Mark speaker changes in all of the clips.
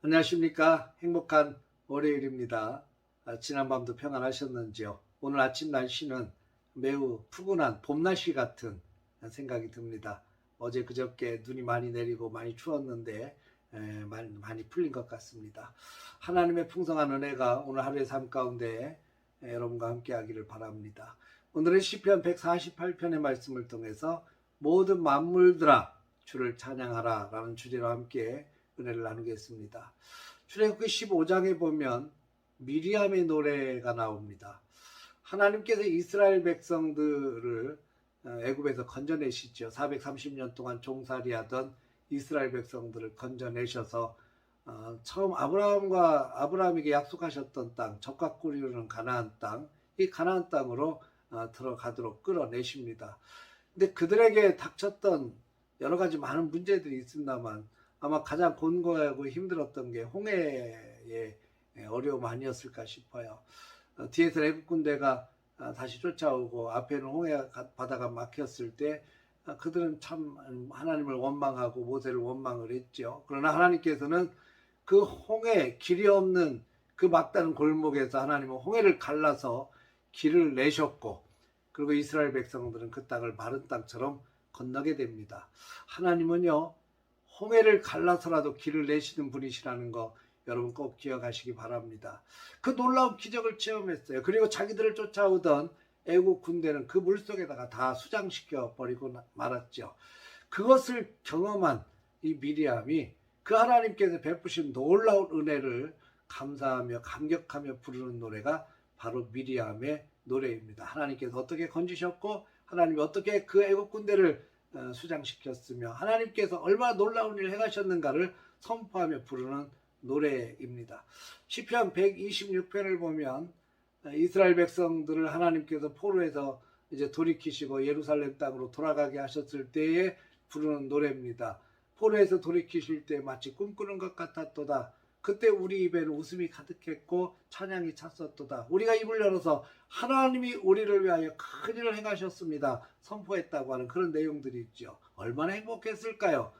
Speaker 1: 안녕하십니까. 행복한 월요일입니다. 아, 지난밤도 평안하셨는지요? 오늘 아침 날씨는 매우 푸근한 봄날씨 같은 생각이 듭니다. 어제 그저께 눈이 많이 내리고 많이 추웠는데 에, 많이, 많이 풀린 것 같습니다. 하나님의 풍성한 은혜가 오늘 하루의 삶 가운데 에, 여러분과 함께 하기를 바랍니다. 오늘은 시편 148편의 말씀을 통해서 모든 만물들아 주를 찬양하라 라는 주제로 함께 은혜를 나누겠습니다. 출애굽기 15장에 보면 미리암의 노래가 나옵니다. 하나님께서 이스라엘 백성들을 어, 애굽에서 건져내시죠. 430년 동안 종살이하던 이스라엘 백성들을 건져내셔서 어, 처음 아브라함과 아브라함에게 약속하셨던 땅, 꿀이 흐르는 가나안 땅, 이 가나안 땅으로 어, 들어가도록 끌어내십니다. 근데 그들에게 닥쳤던 여러 가지 많은 문제들이 있습니다만 아마 가장 곤고하고 힘들었던 게 홍해의 어려움 아니었을까 싶어요. 어, 뒤에서 애국 군대가 아, 다시 쫓아오고 앞에는 홍해 바다가 막혔을 때 아, 그들은 참 하나님을 원망하고 모세를 원망을 했죠. 그러나 하나님께서는 그 홍해 길이 없는 그 막다른 골목에서 하나님은 홍해를 갈라서 길을 내셨고 그리고 이스라엘 백성들은 그 땅을 마른 땅처럼 건너게 됩니다. 하나님은요 홍해를 갈라서라도 길을 내시는 분이시라는 거 여러분 꼭 기억하시기 바랍니다. 그 놀라운 기적을 체험했어요. 그리고 자기들을 쫓아오던 애국 군대는 그 물속에다가 다 수장시켜 버리고 말았죠. 그것을 경험한 이 미리암이 그 하나님께서 베푸신 놀라운 은혜를 감사하며 감격하며 부르는 노래가 바로 미리암의 노래입니다. 하나님께서 어떻게 건지셨고 하나님이 어떻게 그 애국 군대를 어, 수장시켰으며 하나님께서 얼마나 놀라운 일을 행하셨는가를 선포하며 부르는 노래입니다. 시편 126편을 보면 어, 이스라엘 백성들을 하나님께서 포로에서 이제 돌이키시고 예루살렘 땅으로 돌아가게 하셨을 때에 부르는 노래입니다. 포로에서 돌이키실 때 마치 꿈꾸는 것 같았도다. 그때 우리 입에는 웃음이 가득했고 찬양이 찼었도다. 우리가 입을 열어서 하나님이 우리를 위하여 큰 일을 행하셨습니다. 선포했다고 하는 그런 내용들이 있죠. 얼마나 행복했을까요?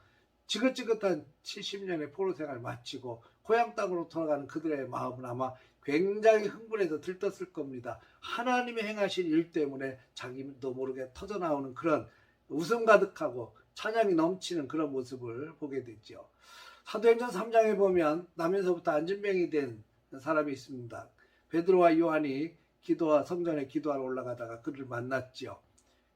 Speaker 1: 지긋지긋한 70년의 포로 생활 마치고 고향 땅으로 돌아가는 그들의 마음은 아마 굉장히 흥분해서 들떴을 겁니다. 하나님의 행하신 일 때문에 자기도 모르게 터져나오는 그런 웃음 가득하고 찬양이 넘치는 그런 모습을 보게 되죠. 사도행전 3장에 보면 남에서부터 안진병이 된 사람이 있습니다. 베드로와 요한이 기도와 성전에 기도하러 올라가다가 그를 만났지요.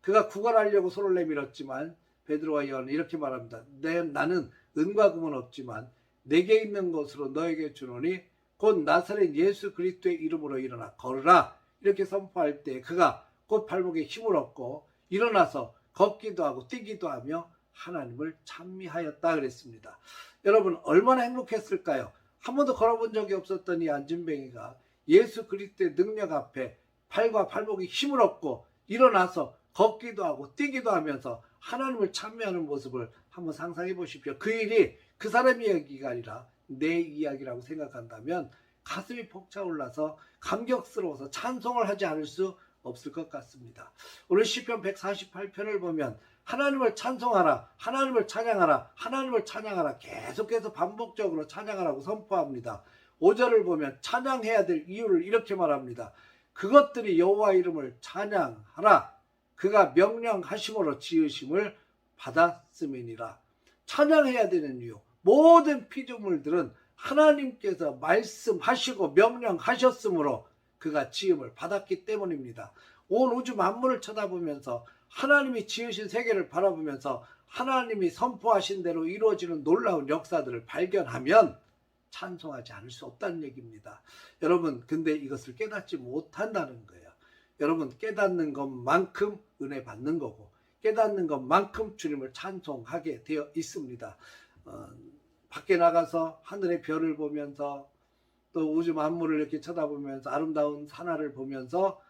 Speaker 1: 그가 구걸하려고 손을 내밀었지만 베드로와 요한은 이렇게 말합니다. 내, 나는 은과 금은 없지만 내게 있는 것으로 너에게 주노니 곧 나사렛 예수 그리스도의 이름으로 일어나 걸으라 이렇게 선포할 때 그가 곧 발목에 힘을 얻고 일어나서 걷기도 하고 뛰기도 하며 하나님을 찬미하였다 그랬습니다. 여러분 얼마나 행복했을까요? 한 번도 걸어본 적이 없었던 이 안진뱅이가 예수 그리스도의 능력 앞에 팔과 발목에 힘을 얻고 일어나서 걷기도 하고 뛰기도 하면서 하나님을 찬미하는 모습을 한번 상상해 보십시오. 그 일이 그 사람 이야기가 아니라 내 이야기라고 생각한다면 가슴이 벅차올라서 감격스러워서 찬송을 하지 않을 수 없을 것 같습니다. 오늘 시편 148편을 보면 하나님을 찬송하라, 하나님을 찬양하라, 하나님을 찬양하라 계속해서 반복적으로 찬양하라고 선포합니다. 5절을 보면 찬양해야 될 이유를 이렇게 말합니다. 그것들이 여호와 이름을 찬양하라. 그가 명령하심으로 지으심을 받았음이니라. 찬양해야 되는 이유. 모든 피조물들은 하나님께서 말씀하시고 명령하셨으므로 그가 지음을 받았기 때문입니다. 온 우주 만물을 쳐다보면서 하나님이 지으신 세계를 바라보면서 하나님이 선포하신 대로 이루어지는 놀라운 역사들을 발견하면 찬송하지 않을 수 없다는 얘기입니다. 여러분, 근데 이것을 깨닫지 못한다는 거예요. 여러분, 깨닫는 것만큼 은혜 받는 거고, 깨닫는 것만큼 주님을 찬송하게 되어 있습니다. 어, 밖에 나가서 하늘의 별을 보면서 또 우주 만물을 이렇게 쳐다보면서 아름다운 산하를 보면서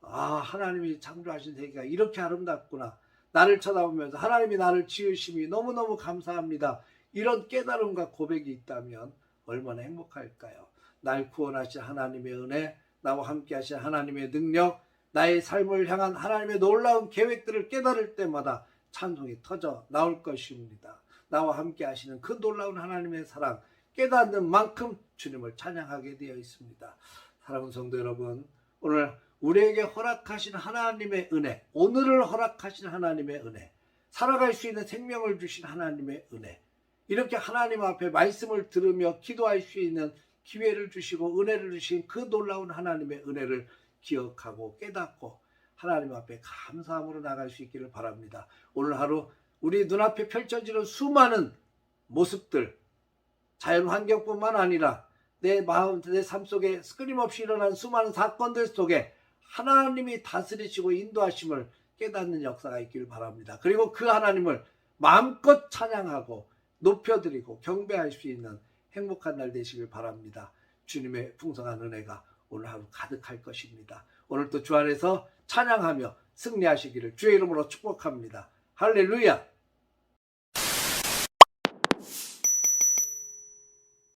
Speaker 1: 아 하나님이 창조하신 세계가 이렇게 아름답구나. 나를 쳐다보면서 하나님이 나를 지으심이 너무너무 감사합니다. 이런 깨달음과 고백이 있다면 얼마나 행복할까요? 날 구원하신 하나님의 은혜 나와 함께 하신 하나님의 능력 나의 삶을 향한 하나님의 놀라운 계획들을 깨달을 때마다 찬송이 터져 나올 것입니다. 나와 함께 하시는 그 놀라운 하나님의 사랑 깨닫는 만큼 주님을 찬양하게 되어 있습니다. 사랑하는 성도 여러분, 오늘 우리에게 허락하신 하나님의 은혜, 오늘을 허락하신 하나님의 은혜, 살아갈 수 있는 생명을 주신 하나님의 은혜, 이렇게 하나님 앞에 말씀을 들으며 기도할 수 있는 기회를 주시고 은혜를 주신 그 놀라운 하나님의 은혜를 기억하고 깨닫고 하나님 앞에 감사함으로 나갈 수 있기를 바랍니다. 오늘 하루 우리 눈앞에 펼쳐지는 수많은 모습들, 자연 환경뿐만 아니라 내 마음, 내 삶 속에 끊임없이 일어난 수많은 사건들 속에 하나님이 다스리시고 인도하심을 깨닫는 역사가 있기를 바랍니다. 그리고 그 하나님을 마음껏 찬양하고 높여드리고 경배할 수 있는 행복한 날 되시길 바랍니다. 주님의 풍성한 은혜가 오늘 하루 가득할 것입니다. 오늘도 주 안에서 찬양하며 승리하시기를 주의 이름으로 축복합니다. 할렐루야!